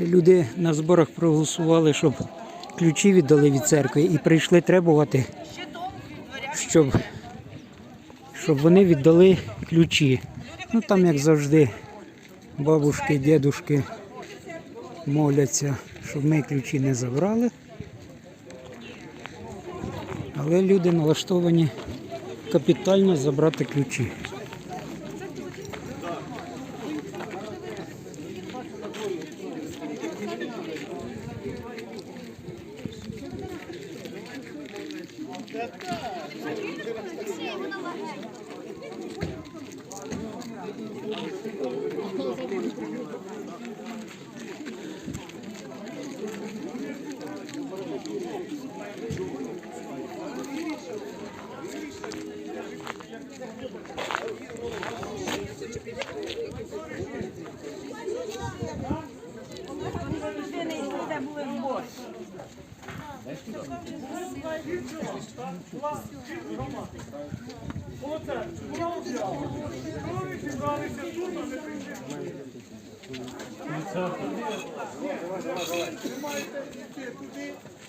Люди на зборах проголосували, щоб ключі віддали від церкви і прийшли требувати, щоб, щоб вони віддали ключі. Ну там, як завжди, бабушки, дідушки моляться, щоб ми ключі не забрали. Але люди налаштовані капітально забрати ключі.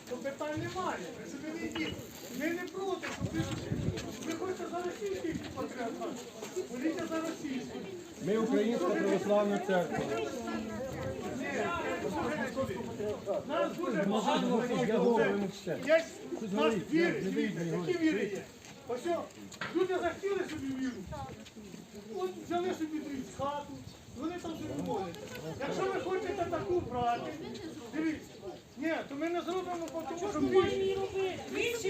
То питань немає. Ми не проти, щоб ви хочете за російський патріархат. Поліція за. Ми Українська православна церква. Нас дуже багато є нас вірить, які вірите. Ось люди захотіли собі віру. От взяли собі хату, вони там собі. Якщо ви хочете таку брати, дивіться. Ні, то ми не зробимо, бо тому що більше. Більше.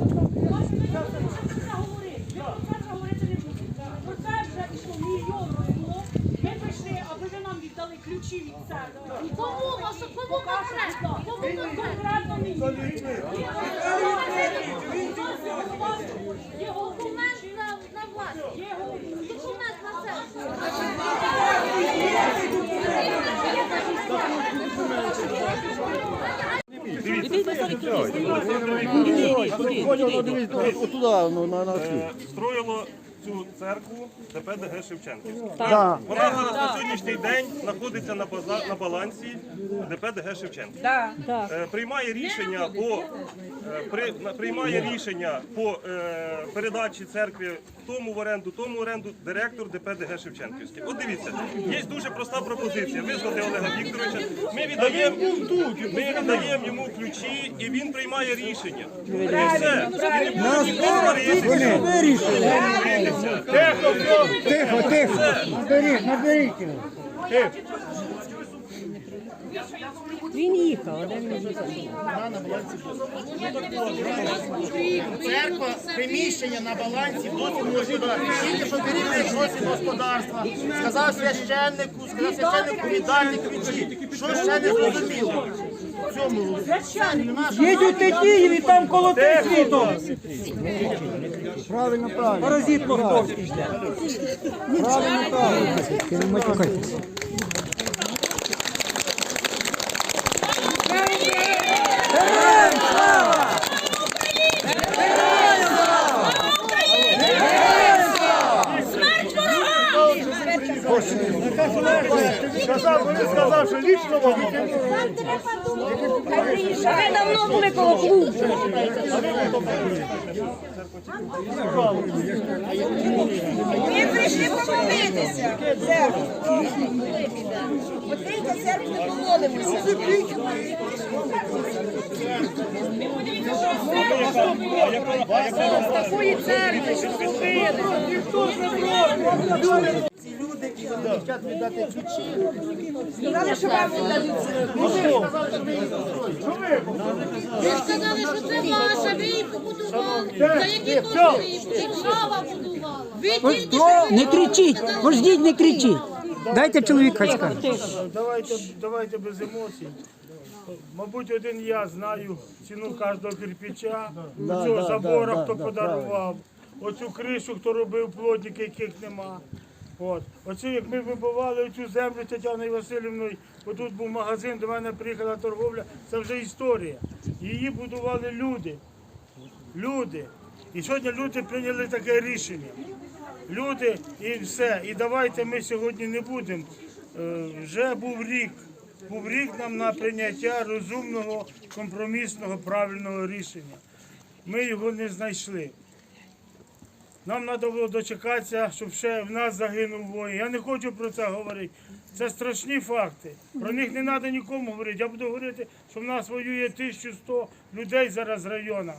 Оце вже пішло мільйон розмов. Ми прийшли, аби ви нам віддали ключі від церкви. Кому вас кому конкретно? Кому Конкретно мені. Є голова. Документ на, на вас. Є голова. Документ на це. Отуда, ну, на, на Е, строїло цю церкву ДП Шевченківська. Да. Вона зараз на сьогоднішній день знаходиться на, база, на балансі ДП ДГ Шевченківська. Е, Приймає рішення по е, при, на- приймає рішення по е, передачі церкви тому в оренду, тому в оренду директор ДП ДГ Шевченківське. От дивіться, є дуже проста пропозиція. Визвати Олега Вікторовича. Ми віддаємо, ми віддаємо йому ключі і він приймає рішення. І все. І не буде ніхто сваритися. Тихо, тихо. тихо. Наберіть, наберіть його. Церква, приміщення на балансі досвід господарства. Тільки що керівник досвід господарства сказав священнику, сказав священнику ключі. Що ще не зрозуміло? Цьому Їдуть ти Київ і там коло світом. Правильно, правильно. Паразит московський. Правильно, правильно. Ти не матюкайтеся. Сказав, вони сказав, що лічно вам Ви давно були коло клубу. Ми прийшли помолитися. Церкву. Оцейка церкву не помолимося. З такої церкви, що зробили. Хочуть віддати ключі. Сказали, що вам віддадуть. Ви ж сказали, що це ваша, ви її побудували. За які кошти держава будувала? Ви тільки що Не кричіть, вождіть, не кричіть. Дайте чоловік хай скаже. Давайте, давайте без емоцій. Мабуть, один я знаю ціну кожного кирпича, цього забора, хто подарував, оцю кришу, хто робив плотники, яких нема. От. Оце як ми вибивали цю землю Тетяною Васильівною, бо тут був магазин, до мене приїхала торговля, це вже історія. Її будували люди. Люди. І сьогодні люди прийняли таке рішення. Люди і все. І давайте ми сьогодні не будемо. Е, Вже був рік. Був рік нам на прийняття розумного, компромісного, правильного рішення. Ми його не знайшли. Нам треба було дочекатися, щоб ще в нас загинув воїн. Я не хочу про це говорити. Це страшні факти. Про них не треба нікому говорити. Я буду говорити, що в нас воює 1100 людей зараз з району.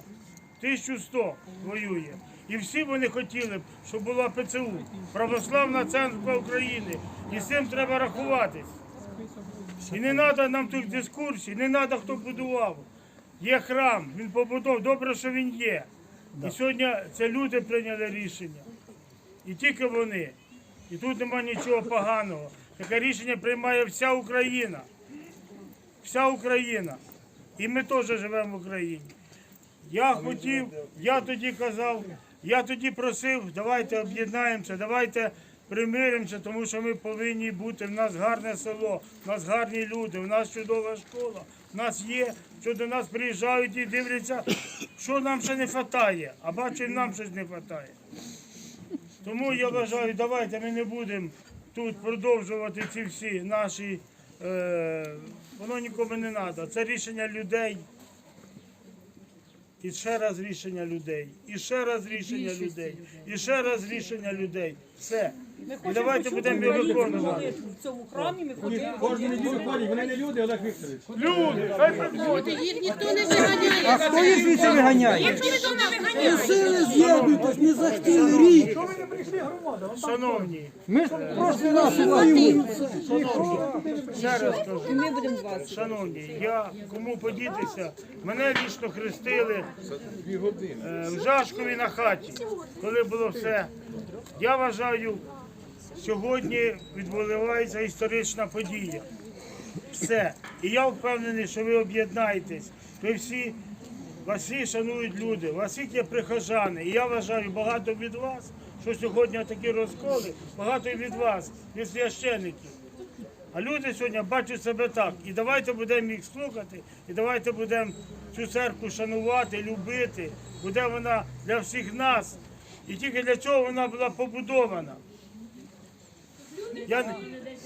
1100 воює. І всі вони хотіли б, щоб була ПЦУ, Православна Церква України. І з цим треба рахуватись. І не треба нам тут дискурсій, не треба хто будував. Є храм, він побудов, добре, що він є. І сьогодні це люди прийняли рішення. І тільки вони. І тут нема нічого поганого. Таке рішення приймає вся Україна. Вся Україна. І ми теж живемо в Україні. Я хотів, я тоді казав, я тоді просив, давайте об'єднаємося, давайте примиримося, тому що ми повинні бути. В нас гарне село, в нас гарні люди, в нас чудова школа, нас є, що до нас приїжджають і дивляться, що нам ще не вистачає, а бачу, і нам щось не вистачає. Тому я вважаю, давайте ми не будемо тут продовжувати ці всі наші. Е, воно нікому не треба. Це рішення людей. І ще раз рішення людей, і ще раз рішення людей, і ще раз рішення людей. Все. І давайте будемо його виконувати. В цьому храмі ми ходили. Кожну неділю ходять, вони не люди, Олег Вікторович. Люди, хай приходять. Їх ніхто не виганяє. А хто їх звідси виганяє? Сили з'єднуйтесь, не захтіли рік. Шановні, Ми ж просто нас воюємо. ще раз кажу. Ми будемо з вас. Шановні, я кому подітися, мене вічно хрестили е, в Жашкові на хаті, коли було все. Я вважаю, сьогодні відбувається історична подія. Все. І я впевнений, що ви об'єднаєтесь. Ви всі, вас всі шанують люди, вас всіх є прихожани. І я вважаю, багато від вас, що сьогодні такі розколи, багато від вас, від священиків. А люди сьогодні бачать себе так. І давайте будемо їх слухати, і давайте будемо цю церкву шанувати, любити. Буде вона для всіх нас. І тільки для цього вона була побудована. Я,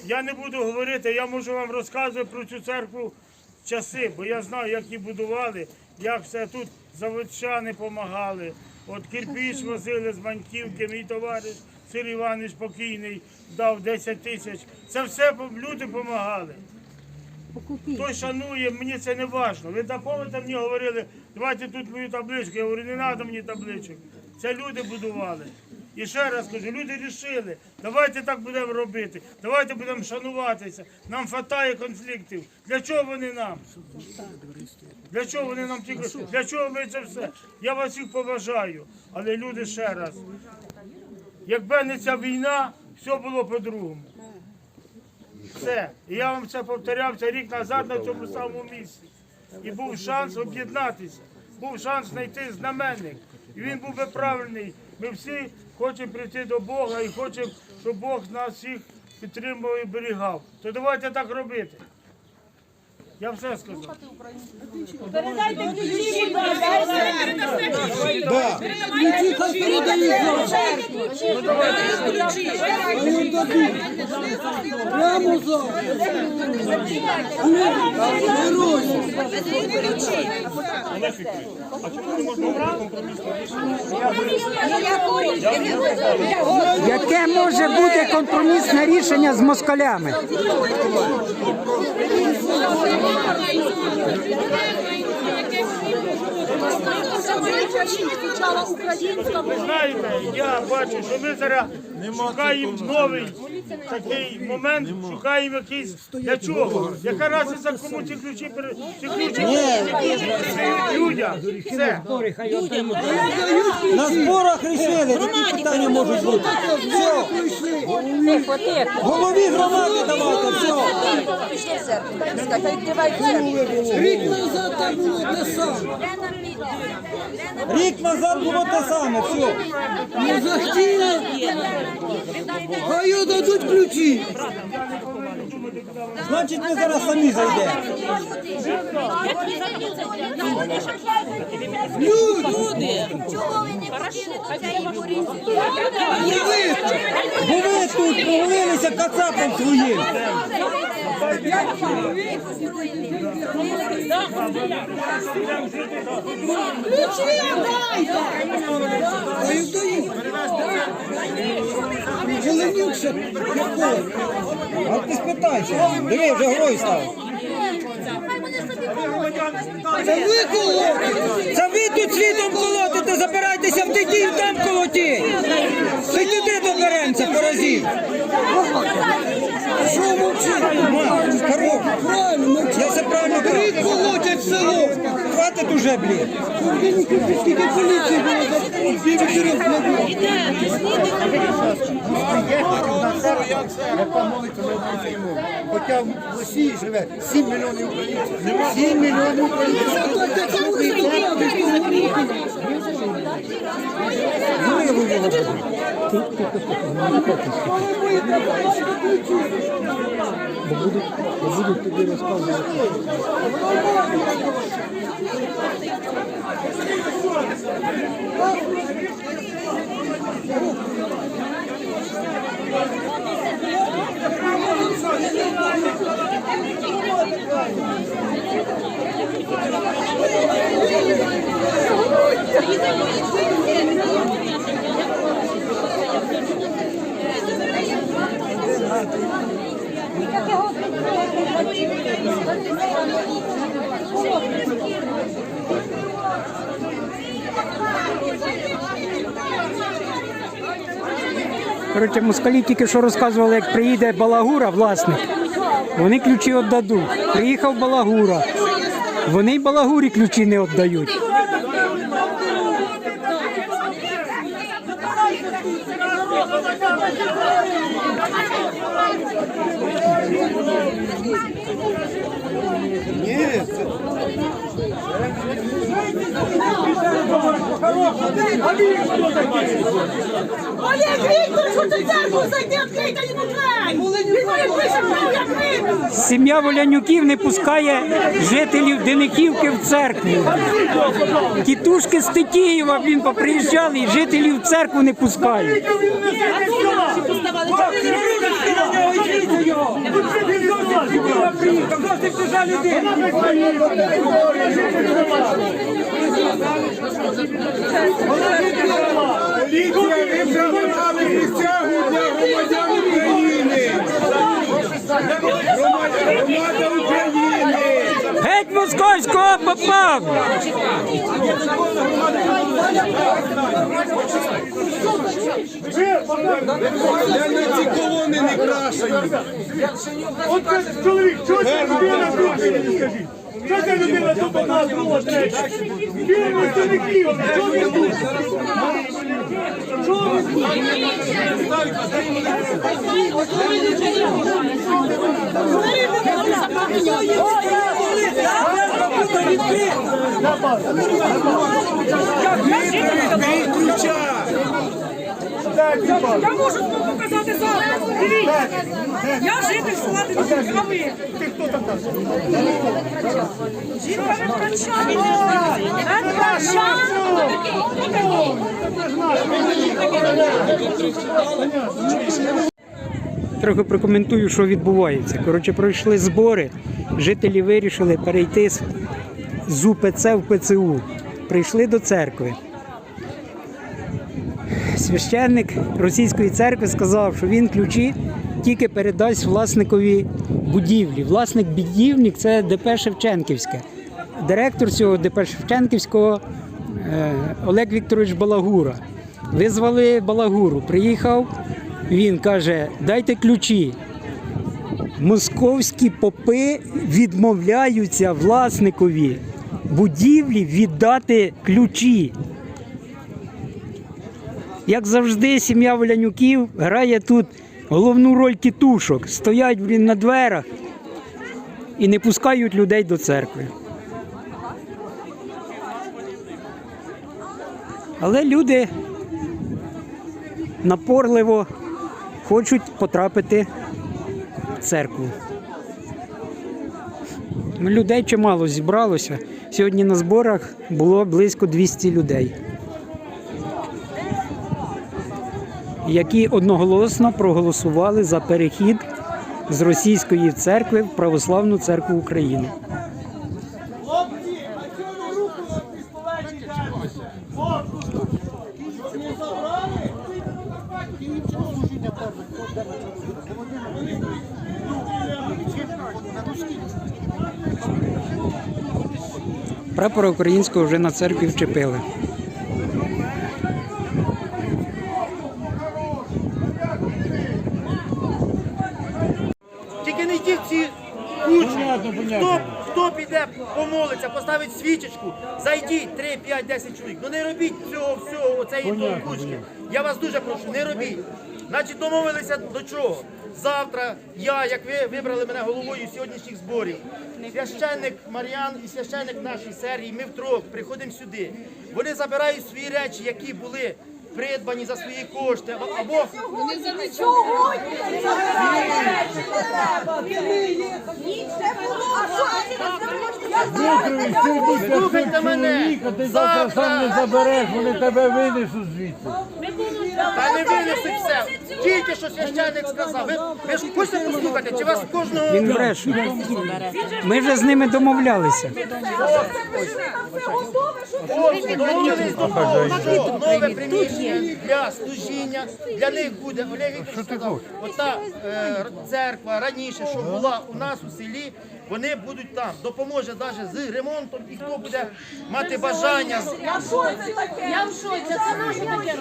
я не буду говорити, я можу вам розказувати про цю церкву часи, бо я знаю, як її будували, як все тут заводчани допомагали. От кирпіч возили з Маньківки, мій товариш Сир Іванович покійний дав 10 тисяч. Це все люди допомагали. Хто шанує, мені це не важливо. Ви запомните мені говорили, давайте тут мою табличку. Я говорю, не треба мені табличок. Це люди будували. І ще раз кажу, люди рішили, давайте так будемо робити, давайте будемо шануватися. Нам вистачає конфліктів. Для чого вони нам? Для чого вони нам тільки? Для чого ми це все? Я вас всіх поважаю, але люди ще раз. Якби не ця війна, все було по-другому. Все. І я вам це повторяв це рік назад на цьому самому місці. І був шанс об'єднатися, був шанс знайти знаменник. І він був би правильний. Ми всі хочемо прийти до Бога і хочемо, щоб Бог нас всіх підтримував і берігав. То давайте так робити. Я все сказав. Передайте ключі, будь. Ключі хай передають зараз. Вони дадуть. Прямо зараз. Герої. Яке може бути компромісне рішення з москалями? Ви знаєте, я бачу, що ми зараз шукаємо новий такий момент, шукаємо якийсь для чого. Яка разниця, кому ці ключі ці ключі людям. Все. На зборах рішили, такі питання можуть бути. Все. Голові громади давайте, все. Рік назад так було те саме. Рік назад було те саме, все. Не захотіли. Хай дадуть ключі. Значить, ми зараз самі зайдемо. Люди! Бо ви тут повалилися кацапом своїм. Ключі дайте! Зеленюкся? А ти спитайся. Диви, вже грой став. Це ви колоти! Це ви тут світом колотите, забирайтеся в дитів, там колоті! Та й туди доберемося, поразів! Що мовчить? Правильно! Я все правильно кажу! колотять село! Хватить уже, блін! Скільки поліції було за півтори Яка молиться на українській мові. Хоча в Росії живе 7 мільйонів українців. 7 мільйонів українців. Бо будуть тобі розказувати. Як його Коротше, москалі тільки що розказували, як приїде Балагура, власник, вони ключі віддадуть. Приїхав Балагура. Вони й Балагурі ключі не віддають. Олег! Він! Сім'я Волянюків не пускає жителів Дениківки в церкву. Тітушки з Тетіїва, блін, поприїжджали і жителів в церкву не пускають. Поліція. Геть московського попав! Я на ці колони не крашені. От це чоловік, що ця людина мені скажіть? Що ця людина одна, друга, третя? Це не Київ, що ви тут? Що ви тут? Я можу показати зараз. Я житель села Денисівка, а ви? Ти хто така? Жінка Ткачан. Ткачан. Трохи прокоментую, що відбувається. Коротше, пройшли збори. Жителі вирішили перейти з УПЦ в ПЦУ. Прийшли до церкви. Священник російської церкви сказав, що він ключі тільки передасть власникові будівлі. Власник будівлі це ДП Шевченківське. Директор цього ДП Шевченківського е, Олег Вікторович Балагура. Визвали Балагуру. Приїхав Він каже: дайте ключі. Московські попи відмовляються власникові будівлі віддати ключі. Як завжди, сім'я Волянюків грає тут головну роль тітушок. Стоять блін, на дверах і не пускають людей до церкви. Але люди напорливо хочуть потрапити в церкву. Людей чимало зібралося. Сьогодні на зборах було близько 200 людей, які одноголосно проголосували за перехід з російської церкви в Православну церкву України. Хлопці, а чого ви руку в пістолеті держите? Хлопці, щоб не забрали? Прапор українського вже на церкві вчепили. Тільки не йдіть в ці кучі. Хто, хто піде, помолиться, поставить свічечку, зайдіть 3, 5, 10 чоловік. Ну не робіть цього всього, оцеї кучки. Я вас дуже прошу, не робіть. Значить, домовилися до чого? Завтра я, як ви вибрали мене головою сьогоднішніх зборів, священник Мар'ян і священник нашої Сергій, ми втрьох приходимо сюди. Вони забирають свої речі, які були придбані за свої кошти, або Сьогодні не забирають. Не треба. Ні, це було. А що не? Слухайте мене. Завтра забереш, вони тебе винесуть звідси. Та не винесуть все. Тільки що священник сказав. Ви, ви ж хочете послухати, чи вас кожного Він бреше. Ми вже з ними домовлялися. Ось, домовились до того, що нове приміщення для служіння для них буде. Олег Вікторович сказав, ота е, церква раніше, що була у нас у селі, вони будуть там. Допоможе навіть з ремонтом і хто буде мати бажання. Я в шоці таке? Я в шоці, це наші таке.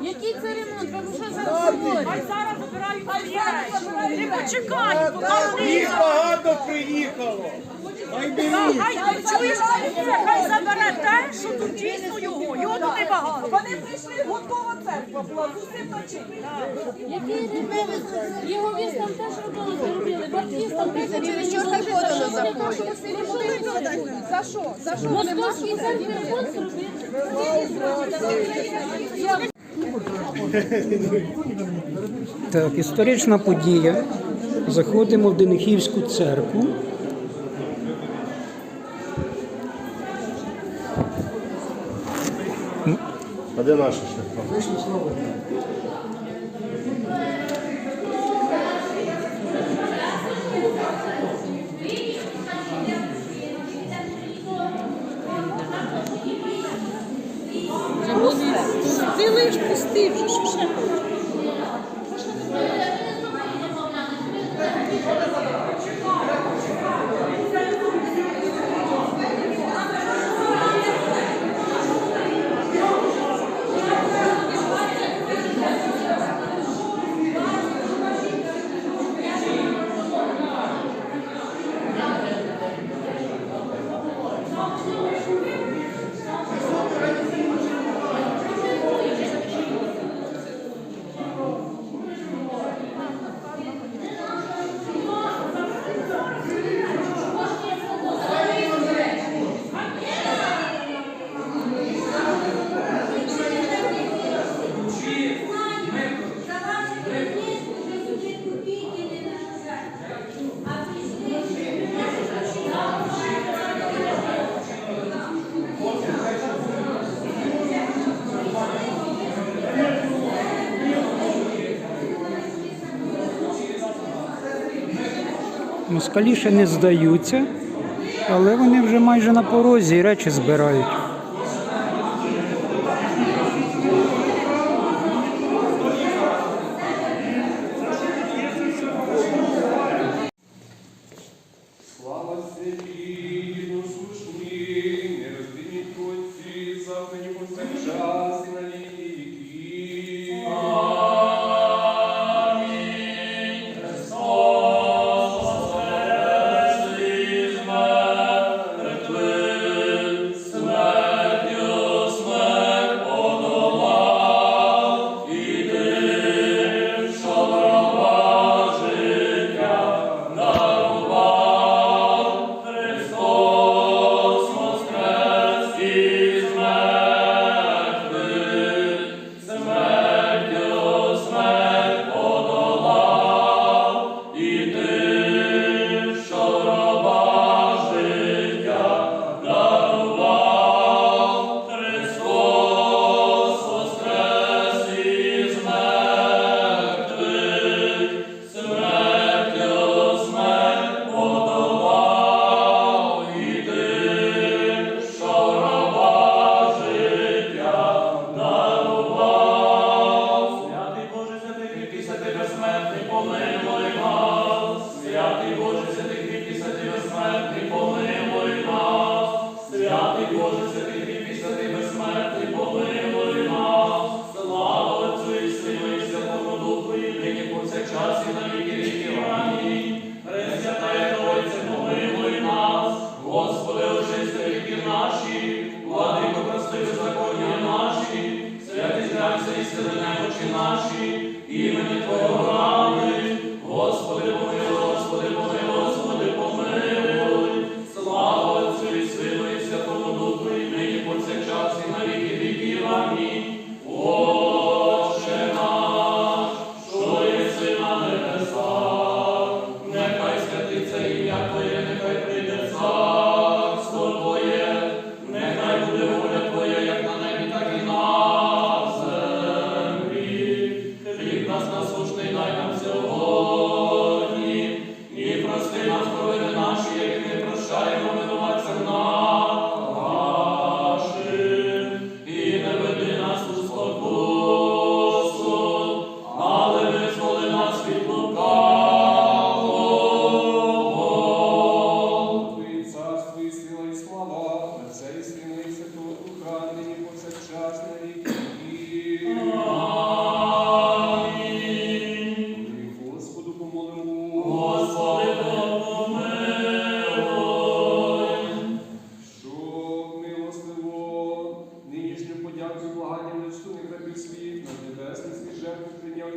Який це ремонт? Ви що зараз говорите? А зараз забирають. Не почекають, поки Їх багато приїхало. Хай чуєш, хай забере те, що тут дійсно його. Його тут небагато. Вони прийшли, готова церква була, з усім начинням. Його віз там теж робили, зробили. Баптіст там теж робили. За що? За що? Московський церкві ремонт зробили. Так, історична подія. Заходимо в Денихівську церкву. Де наші ще? Ти Москалі ще не здаються, але вони вже майже на порозі і речі збирають.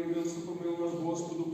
meu, meu, meu, meu rosto do